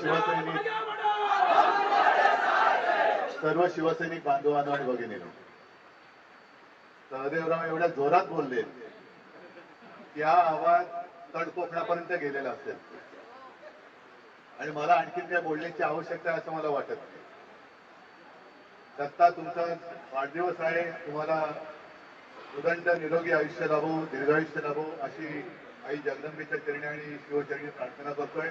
शिवसैनिक सर्व शिवसैनिक बांधवांनो आणि भगिनीनो सहदेवराव एवढ्या जोरात बोलले की हा आवाज तडकोकणापर्यंत गेलेला असेल. आणि मला आणखीन काय बोलण्याची आवश्यकता आहे असं मला वाटत नाही. दत्ता तुमचा वाढदिवस आहे. तुम्हाला उदंड निरोगी आयुष्य लाभो दीर्घायुष्य लाभो अशी आई जगदंबेच्या चरणी आणि शिवचरणी प्रार्थना करतोय.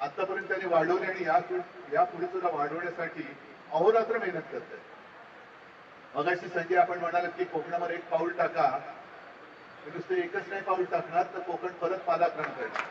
आतापर्यंत त्यांनी वाढवली आणि या या पुढे सुद्धा वाढवण्यासाठी अहोरात्र मेहनत करत आहेत. मगाशी संजय आपण म्हणाल की कोकणामध्ये एक पाऊल टाका. नुसतं एकच नाही पाऊल टाकणार तर कोकण परत पालाक्रम करणार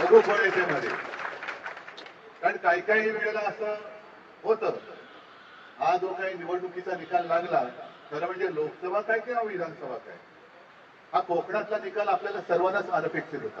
बघू पण येते मध्ये. कारण काही काही वेळेला असं होतं. हा जो काही निवडणुकीचा निकाल लागला खरं म्हणजे लोकसभा काय किंवा विधानसभा काय? हा कोकणातला निकाल आपल्याला सर्वांनाच अनपेक्षित होता.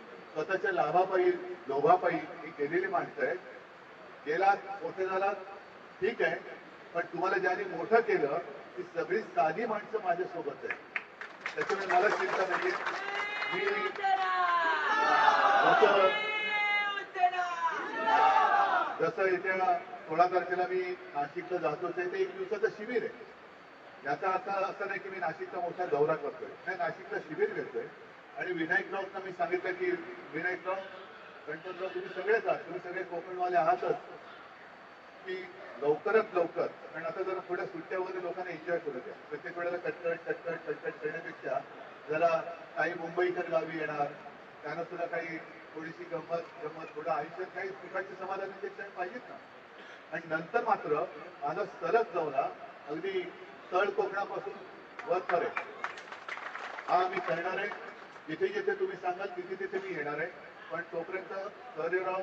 स्वतःच्या लाभापायी लोभापायी ही केलेली माणसं आहेत. गेला मोठे झाला ठीक आहे. पण तुम्हाला ज्यांनी मोठं केलं ती सगळी साधी माणसं माझ्यासोबत आहे त्याच्यामुळे मला चिंता नाहीये. मी जसं जसं येत्या सोळा तारखेला मी नाशिकला आहे ते एक दिवसाचं शिबिर आहे. याचा अर्थ असं नाही की मी नाशिकचा मोठा दौरा करतोय. नाही नाशिकला शिबिर घेतोय. आणि विनायक राऊतना मी सांगितलं की विनायकराव गणपतराव तुम्ही सगळेच आहात तुम्ही सगळे कोकणवाले आहातच. की लवकरात लवकर कारण आता जरा थोड्या सुट्ट्या वगैरे लोकांना एन्जॉय करू द्या. प्रत्येक वेळेला कटकट कटकट कटकट करण्यापेक्षा जरा काही मुंबईकर गावी येणार. त्यांना सुद्धा काही थोडीशी गंमत गंमत थोडं आयुष्यात काही सुखाची समाधानाचे क्षण पाहिजेत ना. आणि नंतर मात्र माझा सलग जाऊला अगदी तळ कोकणापासून वरपर्यंत हा मी करणार आहे. जिथे जिथे तुम्ही सांगाल तिथे तिथे मी येणार आहे. पण तोपर्यंत सहदेवराव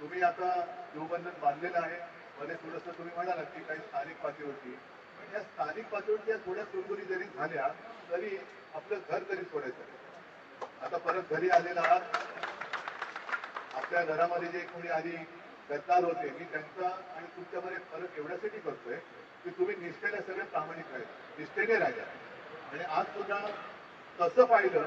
तुम्ही आता जीवबंधन बांधलेलं आहे. मध्ये थोडंसं तुम्ही म्हणालात की काही स्थानिक पातळीवरती. पण या स्थानिक पातळीवरती या थोड्या कुरकुरी जरी झाल्या तरी आपलं घर तरी सोडायचं आता परत घरी आलेला आहात. आपल्या घरामध्ये जे कोणी आधी गद्दार होते मी त्यांचा आणि तुमच्यामध्ये फरक एवढ्यासाठी करतोय की तुम्ही निष्ठेने सगळे प्रामाणिक राहिले. निष्ठेने राहिल्या आणि आज सुद्धा तसं पाहिलं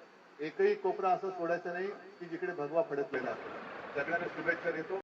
एकही कोपरा असं सोडायचं नाही की जिकडे भगवा फडकलेला असतो सगळ्यांना शुभेच्छा देतो.